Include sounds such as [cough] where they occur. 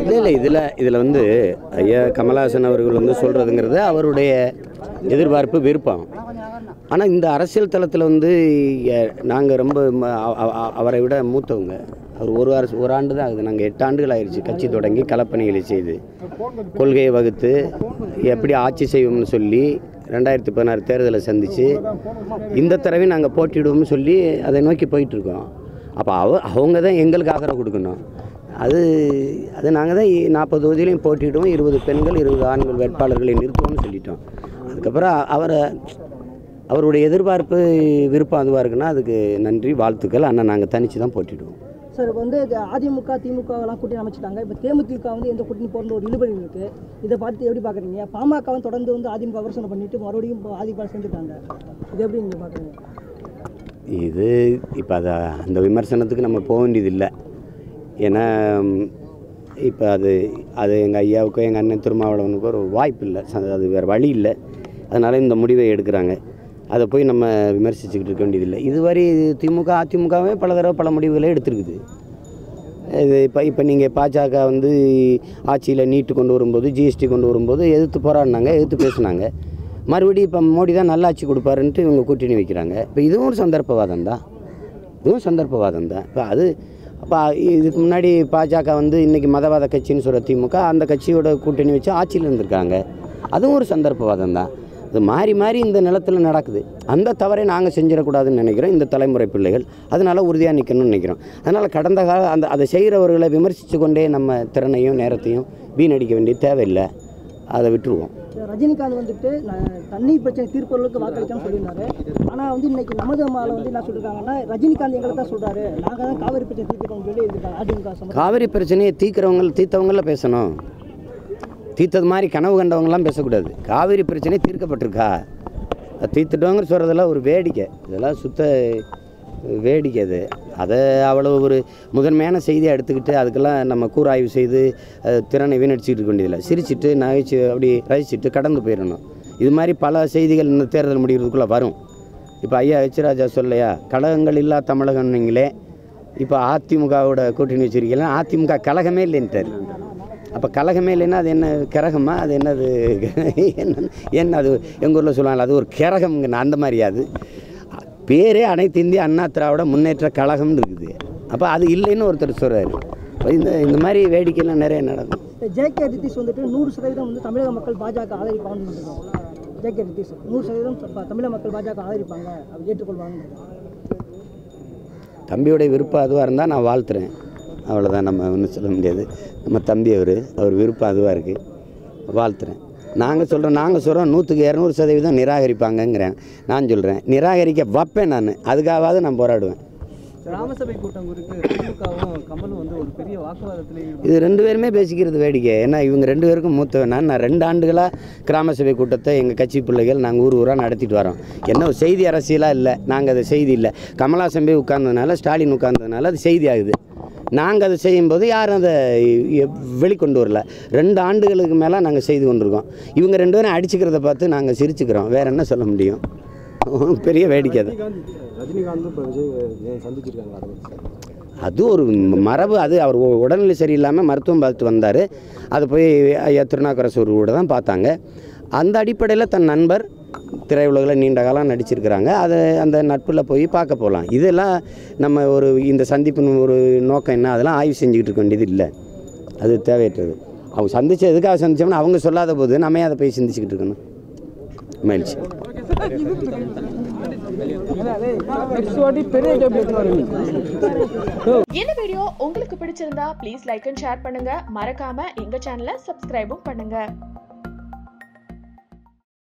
இல்லை இல்லை இதில் இதில் வந்து ஐயா கமலஹாசன் அவர்கள் வந்து சொல்கிறதுங்கிறது அவருடைய எதிர்பார்ப்பு விருப்பம். ஆனால் இந்த அரசியல் தளத்தில் வந்து நாங்கள் ரொம்ப அவரை விட மூத்தவங்க. அவர் ஒரு அரசு ஒரு ஆண்டு தான் ஆகுது. நாங்கள் எட்டு ஆண்டுகள் ஆயிடுச்சு கட்சி தொடங்கி களப்பணிகளை செய்து. கொள்கையை வகுத்து எப்படி ஆட்சி செய்வோம்னு சொல்லி ரெண்டாயிரத்தி பதினாறு தேர்தலை சந்தித்து இந்த தடவை நாங்கள் போட்டிடுவோம்னு சொல்லி அதை நோக்கி போயிட்டுருக்கோம். அப்போ அவ அவங்க தான் எங்களுக்கு ஆதரவு கொடுக்கணும். அது அது நாங்கள் தான் நாற்பது தொகுதியிலையும் போட்டிடுவோம் இருபது பெண்கள் இருபது ஆண்கள் வேட்பாளர்களை நிறுத்துவோம்னு சொல்லிட்டோம். அதுக்கப்புறம் அவரை அவருடைய எதிர்பார்ப்பு விருப்பம் அதுவாக இருக்குன்னா அதுக்கு நன்றி வாழ்த்துக்கள். ஆனால் நாங்கள் தனித்து தான் போட்டிடுவோம் சார் இப்போ வந்து அதிமுக திமுகலாம் கூட்டணி அமைச்சிட்டாங்க. இப்போ தேமுதிக வந்து எந்த கூட்டணி போகிற ஒரு இழுபறி இருக்குது இதை பார்த்து எப்படி பார்க்குறீங்க பாமகவும் தொடர்ந்து வந்து அதிமுக விமர்சனம் பண்ணிட்டு மறுபடியும் இப்போ அதிமுக சேர்ந்துட்டாங்க. இது எப்படி நீங்கள் பார்க்குறீங்க இது இப்போ அதை அந்த விமர்சனத்துக்கு நம்ம போக வேண்டியதில்லை. ஏன்னா இப்போ அது அது எங்கள் ஐயாவுக்கோ எங்கள் அண்ணன் திருமாவளவனுக்கோ ஒரு வாய்ப்பு இல்லை. ச- அது வேறு வழி இல்லை. அதனால் இந்த முடிவை எடுக்கிறாங்க. அதை போய் நம்ம விமர்சிச்சுக்கிட்டு இருக்க வேண்டியதில்லை. இதுவரை திமுக அதிமுகவே பல தடவை பல முடிவுகளை எடுத்திருக்குது. இது இப்போ இப்போ நீங்கள் பாஜக வந்து ஆட்சியில் நீட்டு கொண்டு வரும்போது ஜிஎஸ்டி கொண்டு வரும்போது எதிர்த்து போராடினாங்க எதிர்த்து பேசுனாங்க. மறுபடியும் இப்போ மோடி தான் நல்லாட்சி கொடுப்பாருன்ட்டு இவங்க கூட்டணி வைக்கிறாங்க. இப்போ இதுவும் ஒரு சந்தர்ப்பவாதம் தான். இதுவும் சந்தர்ப்பவாதம் தான். இப்போ அது அப்போ இதுக்கு முன்னாடி பாஜக வந்து இன்றைக்கி மதவாத கட்சின்னு சொல்கிற திமுக அந்த கட்சியோட கூட்டணி வச்சு ஆட்சியில் இருந்திருக்காங்க. அதுவும் ஒரு சந்தர்ப்பவாதம் தான். இது மாறி மாறி இந்த நிலத்தில் நடக்குது. அந்த தவறை நாங்கள் செஞ்சிடக்கூடாதுன்னு நினைக்கிறோம். இந்த தலைமுறை பிள்ளைகள். அதனால் உறுதியாக நிற்கணும்னு நினைக்கிறோம். அதனால் கடந்த கால அந்த அதை செய்கிறவர்களை விமர்சித்து கொண்டே நம்ம திறனையும் நேரத்தையும் வீணடிக்க வேண்டிய தேவையில்லை. அதை விட்டுருவோம். ரஜினிகாந்த் வந்துட்டு நான் தண்ணீர் பிரச்சனை தீர்ப்பவர்களுக்கு வாக்களிக்கணும்னு சொல்லியிருந்தாரு. ஆனால் வந்து இன்னைக்கு நமது மாலை வந்து என்ன சொல்லியிருக்காங்கன்னா ரஜினிகாந்த் எங்களை தான் சொல்றாரு. நாங்கள் தான் காவிரி பிரச்சனை தீர்த்துக்கோம்னு சொல்லி இருக்காங்க அதிமுக காவிரி பிரச்சனையை தீர்க்கிறவங்க தீர்த்தவங்கள பேசணும். தீர்த்தது மாதிரி கனவு கண்டவங்களாம் பேசக்கூடாது. காவிரி பிரச்சனை தீர்க்கப்பட்டிருக்கா? தீர்த்துட்டோங்கிற சொல்கிறதெல்லாம் ஒரு வேடிக்கை. இதெல்லாம் சுத்த வேடிக்கை அது. அதை அவ்வளோ ஒரு முதன்மையான செய்தியை எடுத்துக்கிட்டு அதுக்கெல்லாம் நம்ம கூறாய்வு செய்து அது திறனை வீணடிச்சிட்டு இருக்க வேண்டியதில்லை. சிரிச்சிட்டு நகைச்சு அப்படி ரசிச்சுட்டு கடந்து போயிடணும். இது மாதிரி பல செய்திகள் இந்த தேர்தல் முடிகிறதுக்குள்ளே வரும். இப்போ ஐயா எச் சொல்லையா கழகங்கள் இல்லா தமிழகம்னீங்களே இப்போ அதிமுகவோட கூட்டணி வச்சுருக்கீங்களா? அதிமுக கழகமே இல்லைன்ட்டார். அப்போ கழகமே இல்லைன்னா அது என்ன கிரகமா? அது என்னது? என்ன என்ன அது? எங்கள் ஊரில் சொல்லுவாங்க அது ஒரு கிரகம்ங்க அந்த மாதிரியா அது? பேரே அனைத்து இந்திய அண்ணா திராவிட முன்னேற்ற கழகம்னு இருக்குது. அப்போ அது இல்லைன்னு ஒருத்தர் சொல்கிறாரு இந்த இந்த மாதிரி வேடிக்கைலாம் நிறைய நடக்கும். ஜேகே நிதிஷ் வந்துட்டு நூறு சதவீதம் வந்து தமிழக மக்கள் பாஜக சொல்லியிருக்காங்க ஜேகே நிதிஷ் நூறு சதவீதம் தமிழக மக்கள் பாஜக ஆதரிப்பாங்க. அப்படி ஏற்றுக்கொள்வாங்க தம்பியோடைய விருப்பம் அதுவாக இருந்தால் நான் வாழ்த்துறேன். அவ்வளோதான் நம்ம ஒன்றும் சொல்ல முடியாது. நம்ம தம்பி அவர் அவர் விருப்பம் அதுவாக இருக்குது வாழ்த்துறேன். நாங்கள் சொல்கிறோம் நாங்கள் சொல்கிறோம் நூற்றுக்கு இரநூறு சதவீதம் நிராகரிப்பாங்கங்கிறேன். நான் சொல்கிறேன் நிராகரிக்க வைப்பேன் நான். அதுக்காவது நான் போராடுவேன். ராமசபை கூட்டம் குறித்து திமுகவும் கமலும் வந்து ஒரு பெரிய வாக்குவாதத்தில் இது ரெண்டு பேருமே பேசிக்கிறது வேடிக்கை. ஏன்னா இவங்க ரெண்டு பேருக்கும் மூத்தவன் நான். ரெண்டு ஆண்டுகளாக கிராம சபை கூட்டத்தை எங்கள் கட்சி பிள்ளைகள் நாங்கள் ஊர் ஊராக நடத்திட்டு வரோம். என்ன செய்தி அரசியலாக இல்லை? நாங்கள் அது செய்தி இல்லை. கமலாசன் போய் உட்கார்ந்ததுனால ஸ்டாலின் உட்கார்ந்ததுனால அது செய்தி ஆகுது. நாங்கள் அதை செய்யும்போது யாரும் அதை வெளிக்கொண்டு வரல ரெண்டு ஆண்டுகளுக்கு மேலே நாங்கள் செய்து கொண்டிருக்கோம். இவங்க ரெண்டு பேரும் அடிச்சுக்கிறத பார்த்து நாங்கள் சிரிச்சுக்கிறோம். வேற என்ன சொல்ல முடியும்? [laughs] பெரிய வேடிக்கை அது. அதை ஒரு மரபு. அது அவர் உடல்நிலை சரியில்லாமல் மருத்துவம் பார்த்துட்டு வந்தார். அது போய் திருநாக்கரசூர் கூட தான் பார்த்தாங்க. அந்த அடிப்படையில் தன் நண்பர் திரையுலகில் நீண்ட காலம் நடிச்சிருக்கிறாங்க. அதை அந்த நட்பில் போய் பார்க்க போகலாம் இதெல்லாம் நம்ம ஒரு இந்த சந்திப்பின் ஒரு நோக்கம் என்ன? அதெல்லாம் ஆய்வு செஞ்சுக்கிட்டு இருக்க வேண்டியது இல்லை. அது தேவையற்றது. அவங்க சந்திச்சு எதுக்காக சந்திச்சோம்னா அவங்க சொல்லாத போது நம்ம அதை போய் சிந்திச்சுக்கிட்டு இருக்கணும். மகிழ்ச்சி. இந்த வீடியோ உங்களுக்கு பிடிச்சிருந்தா ப்ளீஸ் லைக் அண்ட் ஷேர் பண்ணுங்க. மறக்காம எங்க சேனலை சப்ஸ்கிரைபும் பண்ணுங்க.